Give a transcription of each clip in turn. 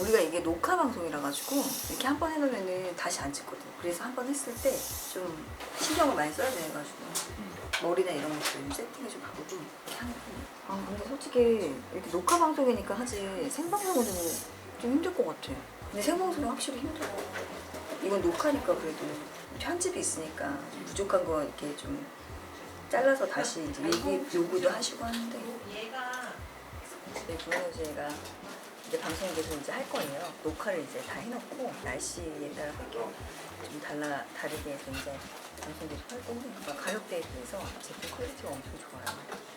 우리가 이게 녹화 방송이라 가지고 이렇게 한 번 해놓으면은 다시 안 찍거든. 그래서 한 번 했을 때 좀 신경을 많이 써야 돼 가지고 머리나 이런 좀 세팅을 좀 바꾸고 이렇게 하는 편이에요. 아 근데 솔직히 이렇게 녹화 방송이니까 하지 생방송은 좀, 좀 힘들 것 같아. 근데 생방송은 확실히 힘들어. 이건 녹화니까 그래도 편집이 있으니까 좀 부족한 거 이렇게 좀 잘라서 다시 이제 얘기 요구도 하시고 하는데 네, 그러면 저희가 이제 방송 계속 이제 할 거예요. 녹화를 이제 다 해놓고 날씨에 따라 좀 달라 다르게 해서 이제 방송 계속 할 건데 그러니까 가격대에 비해서 제품 퀄리티가 엄청 좋아요.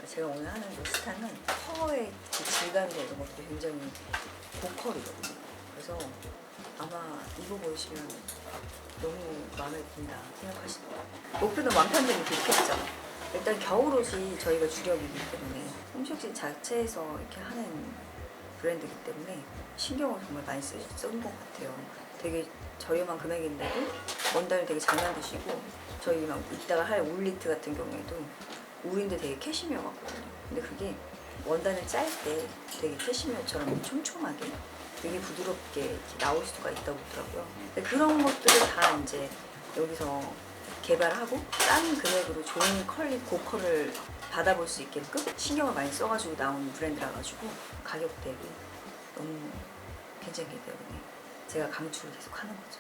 제가 오늘 하는 로스타는 펄의 그 질감이나 이런 것도 굉장히 고퀄이거든요. 그래서 아마 입어보시면 너무 마음에 든다 생각하시더라고요. 목표는 완판되면 좋겠죠. 일단 겨울 옷이 저희가 주력이기 때문에 홈쇼진 자체에서 이렇게 하는 브랜드이기 때문에 신경을 정말 많이 쓰, 쓴것 같아요. 되게 저렴한 금액인데도 원단을 되게 잘 만드시고 저희 막 이따가 할 울리트 같은 경우에도 울인데 되게 캐시미어 같거든요. 근데 그게 원단을 짤 때 되게 캐시미어처럼 촘촘하게 되게 부드럽게 나올 수가 있다고 하더라고요. 근데 그런 것들을 다 이제 여기서 개발하고 싼 금액으로 좋은 퀄리 고퀄을 받아볼 수 있게끔 신경을 많이 써가지고 나온 브랜드라 가지고 가격 대비 너무 괜찮기 때문에 제가 강추를 계속 하는 거죠.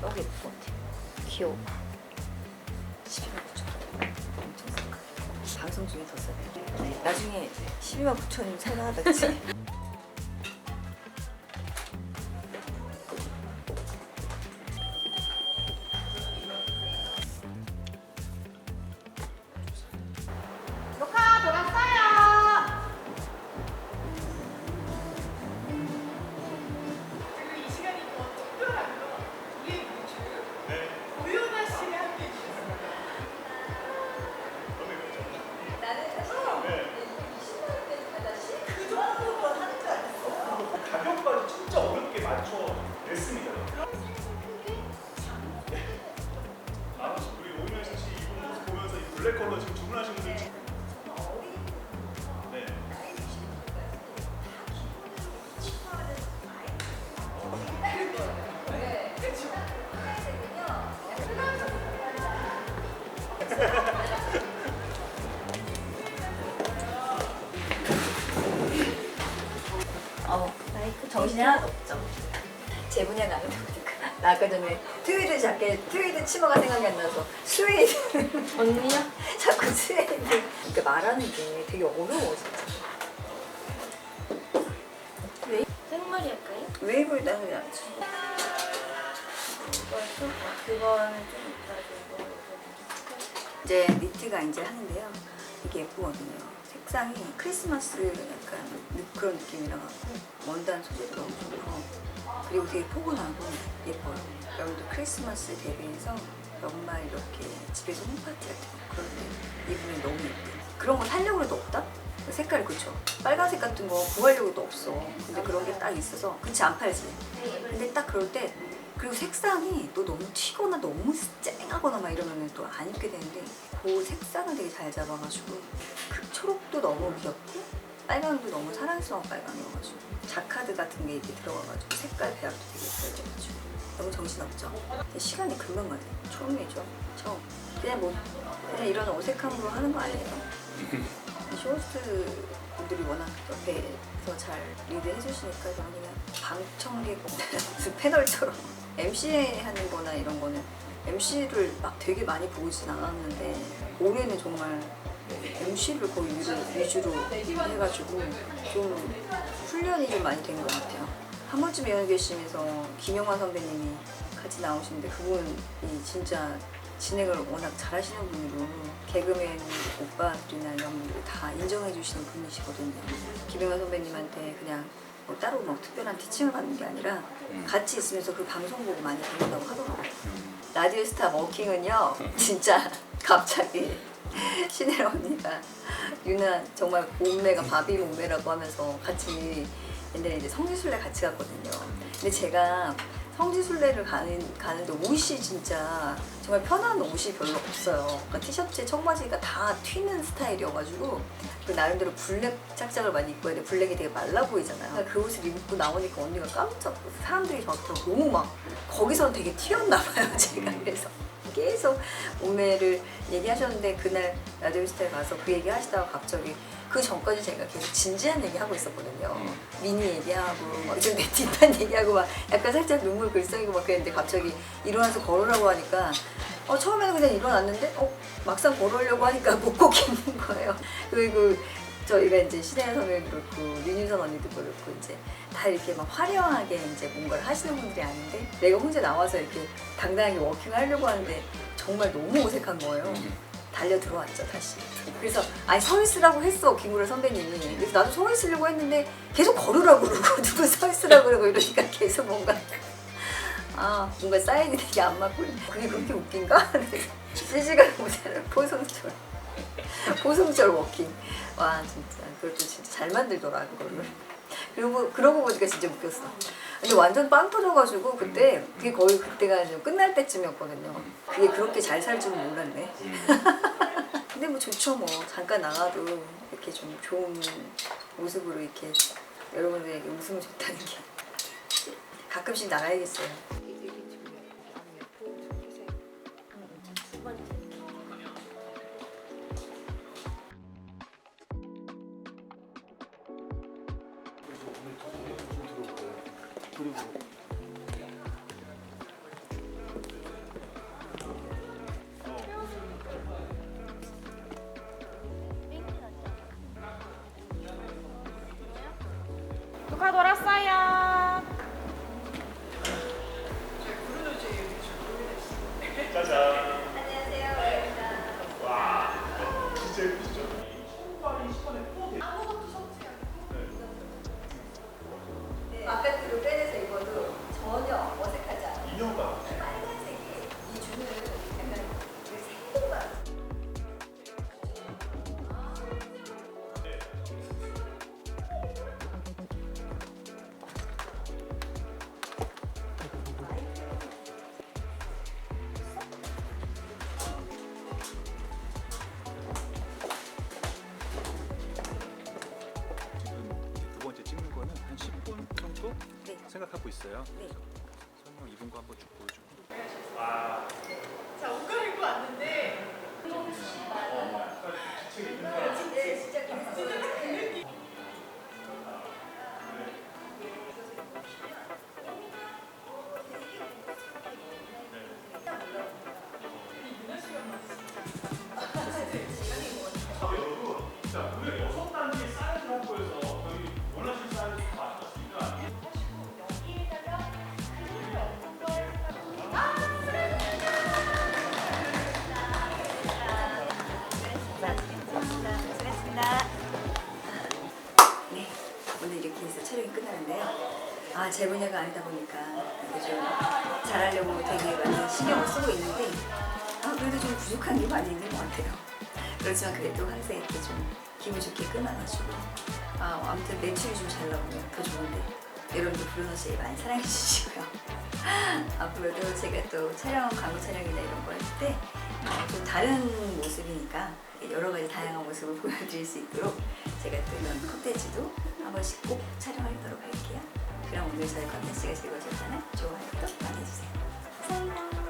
너무 예쁠 것 같아요. 귀여워. 12만 9천 원. 엄청 싼 가격. 방송 중에 더 싸요. 네, 나중에 12만 9천 원 살만하다 그치? 블랙 컬러 지금 주문하신 분들 지- 네. 어. 제 아니다 보니까. 나 아까 전에 트위드 자켓, 트위드 치마가 생각이 안 나서 스웨이드. 언니요? 자꾸 스웨이드. 그러니까 말하는 게 되게 어려워, 진짜. 생머리 할까요? 웨이브를 따는 게 낫지. 벌써? 그거는 좀 이따 좀 이제 니트가 이제 하는데요. 되게 예쁘거든요. 색상이 크리스마스 약간 느- 그런 느낌이라 갖고 원단 소재도 너무 좋고 그리고 되게 포근하고 예뻐요. 여러분도 크리스마스 대비해서 연말 이렇게 집에서 홈파티 같은 거 그럴 때 입으면 너무 예뻐요. 그런 거 살려고 해도 없다? 색깔이 그쵸? 빨간색 같은 거 구하려고도 없어. 근데 그런 게 딱 있어서 그치 안 팔지? 근데 딱 그럴 때 그리고 색상이 또 너무 튀거나 너무 쨍하거나 막 이러면 또 안 입게 되는데 그 색상을 되게 잘 잡아가지고 그 초록도 너무 귀엽고 빨강도 너무 사랑스러운 빨강이어가지고 자카드 같은 게 이렇게 들어가가지고 색깔 배합도 되게 예뻐져가지고 너무 정신없죠? 시간이 금방 가네. 처음이죠? 처음. 그냥 뭐 그냥 이런 어색함으로 하는 거 아니에요? 이 쇼호스트 분들이 워낙 옆에서 잘 리드해 주시니까 저는 그냥 방청객 무슨 패널처럼 MC 하는 거나 이런 거는 MC를 막 되게 많이 보진 않았는데 올해는 정말 MC를 거의 위로, 위주로 해가지고 좀 훈련이 좀 많이 된 것 같아요. 한 번쯤 여행 계시면서 김영환 선배님이 같이 나오시는데 그분이 진짜 진행을 워낙 잘하시는 분이고 개그맨 오빠들이나 이런 분들이 다 인정해 주시는 분이시거든요. 김영환 선배님한테 그냥 뭐 따로 뭐 특별한 티칭을 받는 게 아니라 같이 있으면서 그 방송 보고 많이 배운다고 하더라고요. 라디오 스타 워킹은요 진짜 갑자기 신혜라 언니가 유나 정말 몸매가 바비 몸매라고 하면서 같이 옛날에 이제 성지순례 같이 갔거든요. 근데 제가 성지순례를 가는, 가는데 옷이 진짜 정말 편한 옷이 별로 없어요. 그러니까 티셔츠에 청바지가 다 튀는 스타일이어가지고 그 나름대로 블랙 착장을 많이 입고 해야 돼. 블랙이 되게 말라 보이잖아요. 그러니까 그 옷을 입고 나오니까 언니가 깜짝 사람들이 저한테 너무 막 거기서는 되게 튀었나 봐요. 제가 그래서 계속 몸매를 얘기하셨는데 그날 라디오 스타일 가서 그 얘기 하시다가 갑자기 그 전까지 제가 계속 진지한 얘기 하고 있었거든요. 미니 얘기하고 막좀 뒷판 얘기하고 막 약간 살짝 눈물 글썽이고 막 그랬는데 갑자기 일어나서 걸으라고 하니까 어 처음에는 그냥 일어났는데 어 막상 걸으려고 하니까 못 걷겠는 거예요. 그리고 저희가 이제 신혜연 선배도 그렇고 윤유선 언니도 그렇고 이제 다 이렇게 막 화려하게 이제 뭔가를 하시는 분들이 아닌데 내가 혼자 나와서 이렇게 당당하게 워킹을 하려고 하는데 정말 너무 어색한 거예요. 달려 들어왔죠 다시. 그래서 아니 서 있으라고 했어 김구라 선배님이. 그래서 나도 서 있으려고 했는데 계속 걸으라고 그러고 누구 서 있으라고 그러고 이러니까 계속 뭔가 아 뭔가 사인이 되게 안 맞고 그게 그렇게 웃긴가? 실시간 모자를 포성철 포성철 워킹. 와 진짜. 그것도 진짜 잘 만들더라 그거를. 그리고 그러고 보니까 진짜 웃겼어. 근데 완전 빵 터져가지고 그때 그게 거의 그때가 좀 끝날 때쯤이었거든요. 그게 그렇게 잘 살 줄은 몰랐네. 근데 뭐 좋죠 뭐. 잠깐 나가도 이렇게 좀 좋은 모습으로 이렇게 여러분들에게 웃음을 줬다는 게. 가끔씩 나가야겠어요 누가 돌았어요? 짜잔. 와, 진짜 예쁘시죠? 손발이 시간에 또 돼. 바깥으로 빼내서 생각하고 있어요. 네. 촬영이 끝나는데요. 아, 제 분야가 아니다 보니까 좀 잘하려고 되게 많이 신경을 쓰고 있는데 아, 그래도 좀 부족한 게 많이 있는 것 같아요. 그렇지만 그래도 항상 이렇게 좀 기분 좋게 끝나가지고 아, 아무튼 매출이 좀 잘 나오면 더 좋은데 여러분도 불러서 제일 많이 사랑해 주시고요. 앞으로도 제가 또 촬영, 광고 촬영이나 이런 거 할 때 좀 다른 모습이니까 여러 가지 다양한 모습을 보여드릴 수 있도록 제가 또 이런 컨텐츠도 한 번씩 꼭 촬영하도록 할게요. 그럼 오늘 저희 컨텐츠가 즐거우셨다면 좋아요도 많이 해주세요. 감사합니다.